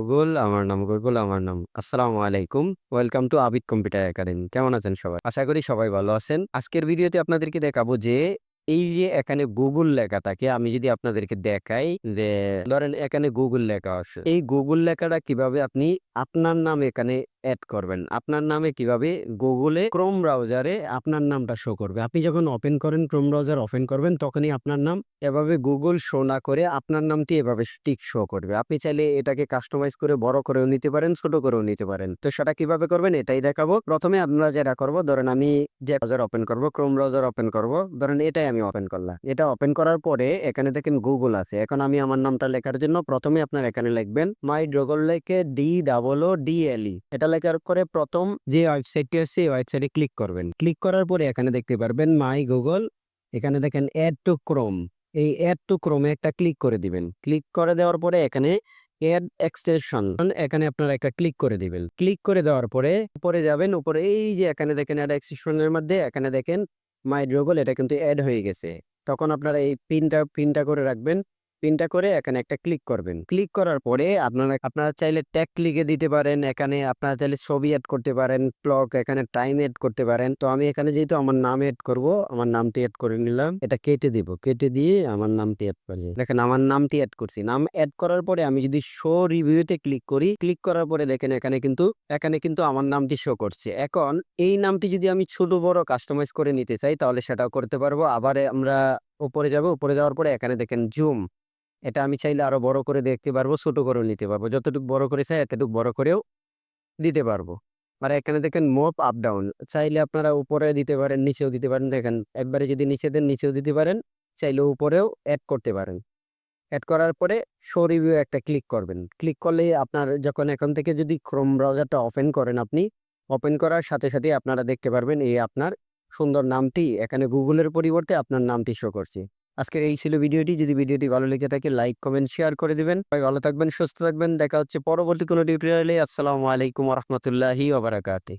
Google, আমার নাম Google, আমার নাম আসসালামু আলাইকুম। Welcome to Abid computer academy. কেমন আছেন সবাই? আশা করি সবাই ভালো আছেন। আজকের ভিডিওতে আপনাদেরকে দেখাবো যে এই যে এখানে গুগল লেখা থাকে, আমি যদি আপনাদেরকে দেখাই যে ধরেন এখানে গুগল লেখা আছে। এই গুগল লেখাটা কীভাবে আপনি আপনার নাম এখানে অ্যাড করবেন? আপনার নামে কীভাবে গুগলে ক্রোম ব্রাউজারে আপনার নামটা শো করবে? আপনি যখন ওপেন করেন ক্রোম ব্রাউজার ওপেন করবেন, তখনই আপনার নাম এভাবে গুগল শো না করে আপনার নামটি এভাবে টিক শো করবে। আপনি চাইলে এটাকে কাস্টমাইজ করে বড় করেও নিতে পারেন, ছোট করেও নিতে পারেন। তো সেটা কীভাবে করবেন? এটাই দেখাবো। প্রথমে আপনারা যেটা করব, ধরেন আমি যে ব্রাউজার ওপেন করব ক্রোম ব্রাউজার ওপেন করব। ধরেন এটাই আমি ওপেন করলাম। এটা ওপেন করার পরে এখানে দেখেন গুগল আছে। এখন আমি আমার নামটা লেখার জন্য প্রথমে আপনার এখানে লিখবেন মাই গুগল লেখে D double O D L E এটা লেখার পরে প্রথম যে ওয়েবসাইটটি আছে, এই ওয়েবসাইটে ক্লিক করবেন। ক্লিক করার পরে এখানে দেখতে পারবেন মাই গুগল এখানে দেখেন অ্যাড টু ক্রোম এই অ্যাড টু ক্রোমে একটা ক্লিক করে দিবেন। ক্লিক করে দেওয়ার পরে এখানে অ্যাড এক্সটেনশন এখানে আপনারা একটা ক্লিক করে দিবেন। ক্লিক করে দেওয়ার পরে উপরে যাবেন। উপরে এই যে এখানে দেখেন অ্যাড এক্সটেনশনের মধ্যে এখানে দেখেন মাই ড্রগল এটা কিন্তু অ্যাড হয়ে গেছে। তখন আপনারা এই পিনটা পিনটা করে রাখবেন। পিনটা করে এখানে একটা ক্লিক করবেন। ক্লিক করার পরে আপনারা আপনারা চাইলে ট্যাগ লিখে দিতে পারেন, এখানে আপনারা চাইলে ছবি অ্যাড করতে পারেন ব্লগ এখানে টাইম অ্যাড করতে পারেন। তো আমি এখানে যেহেতু আমার নাম অ্যাড করব, আমার নামটি অ্যাড করে নিলাম। এটা কেটে দিব, কেটে দিয়ে আমার নামটি অ্যাড করছি দেখেন আমার নামটি অ্যাড করছি। নাম অ্যাড করার পরে আমি যদি শো রিভিউতে ক্লিক করি ক্লিক করার পরে দেখেন এখানে কিন্তু এখানে কিন্তু আমার নামটি শো করছে। এখন এই নামটি যদি আমি ছোট, বড় কাস্টমাইজ করে নিতে চাই, তাহলে সেটাও করতে পারব। আবার আমরা উপরে যাব, উপরে যাওয়ার পরে এখানে দেখেন জুম এটা আমি চাইলে আরও বড় করে দেখতে পারব, ছোট করেও নিতে পারব। যতটুকু বড় করে চাই, এতটুকু বড় করেও দিতে পারব। আর এখানে দেখেন মোপ আপ ডাউন চাইলে আপনারা উপরে দিতে পারেন, নিচেও দিতে পারেন। দেখেন, একবারে যদি নিচে দেন, নিচেও দিতে পারেন, চাইলে উপরেও অ্যাড করতে পারেন। অ্যাড করার পরে শো রিভিউ একটা ক্লিক করবেন। ক্লিক করলে আপনার যখন এখন থেকে যদি ক্রোম ব্রাউজারটা ওপেন করেন আপনি ওপেন করার সাথে সাথে আপনারা দেখতে পারবেন এই আপনার সুন্দর নামটি। এখানে গুগলের পরিবর্তে আপনার নামটি শো করছে। আজকের এই ছিল ভিডিওটি। যদি ভিডিওটি ভালো লেগে থাকে লাইক কমেন্ট শেয়ার করে দেবেন। ভালো থাকবেন, সুস্থ থাকবেন। দেখা হচ্ছে পরবর্তী কোনো টিউটোরিয়ালে আসসালামু আলাইকুম রহমতুল্লাহি ওবরাকাতে